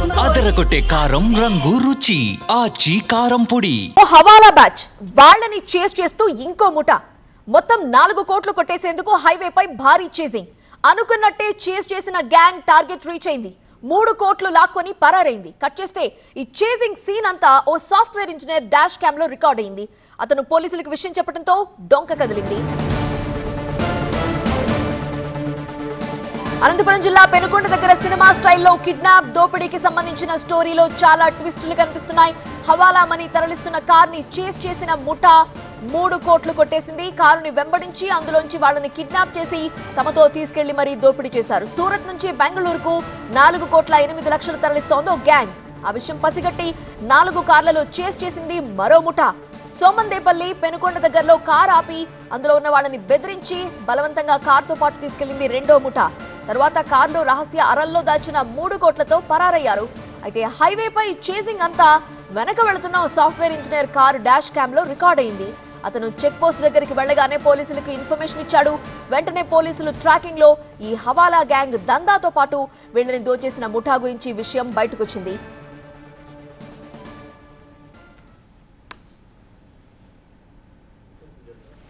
అదరగొట్టే కారం రంగు రుచి ఆచి కారం పొడి. ఓ హవాలా బ్యాచ్. వాళ్ళని చేస్ చేస్తూ ఇంకో ముఠ. మొత్తం నాలుగు కోట్లు కొట్టేసేందుకు హైవేపై భారీ చేసింగ్ అనుకున్నట్టే చేస్ చేసిన గ్యాంగ్ టార్గెట్ రీచ్ అయింది. మూడు కోట్లు లాక్కొని పరారైంది. కట్ చేస్తే ఈ చేసింగ్ సీన్ అంతా ఓ సాఫ్ట్వేర్ ఇంజనీర్ డాష్ క్యామ్లో రికార్డ్ అయింది. అతను పోలీసులకు విషయం చెప్పడంతో డొంక కదిలింది. అనంతపురం జిల్లా పెనుకొండ దగ్గర సినిమా స్టైల్లో కిడ్నాప్ దోపిడీకి సంబంధించిన స్టోరీలో చాలా ట్విస్టులు కనిపిస్తున్నాయి. హవాలా మనీ తరలిస్తున్న కార్ని చేస్ చేసిన ముఠా మూడు కోట్లు కొట్టేసింది. కారుని వెంబడించి అందులోంచి వాళ్ళని కిడ్నాప్ చేసి తమతో తీసుకెళ్ళి మరీ దోపిడీ చేశారు. సూరత్ నుంచి బెంగళూరుకు నాలుగు కోట్ల ఎనిమిది లక్షలు తరలిస్తోందో గ్యాంగ్. ఆ విషయం పసిగట్టి నాలుగు కార్లలో చేస్ చేసింది మరో ముఠా. సోమందేపల్లి పెనుకొండ దగ్గరలో కార్ ఆపి అందులో ఉన్న వాళ్ళని బెదిరించి బలవంతంగా కార్తో పాటు తీసుకెళ్ళింది రెండో ముఠా. తర్వాత కారులో రహస్య అరల్లో దాచిన మూడు కోట్లతో పరారయ్యారు. అయితే హైవేపై చేసింగ్ అంతా వెనక వెళుతున్న సాఫ్ట్వేర్ ఇంజనీర్ కారు డాష్ క్యామ్లో రికార్డ్ అయింది. అతను చెక్ పోస్ట్ దగ్గరికి వెళ్ళగానే పోలీసులకు ఇన్ఫర్మేషన్ ఇచ్చాడు. వెంటనే పోలీసులు ట్రాకింగ్లో ఈ హవాలా గ్యాంగ్ దందాతో పాటు వీళ్ళని దోచేసిన ముఠా గురించి విషయం బయటకొచ్చింది.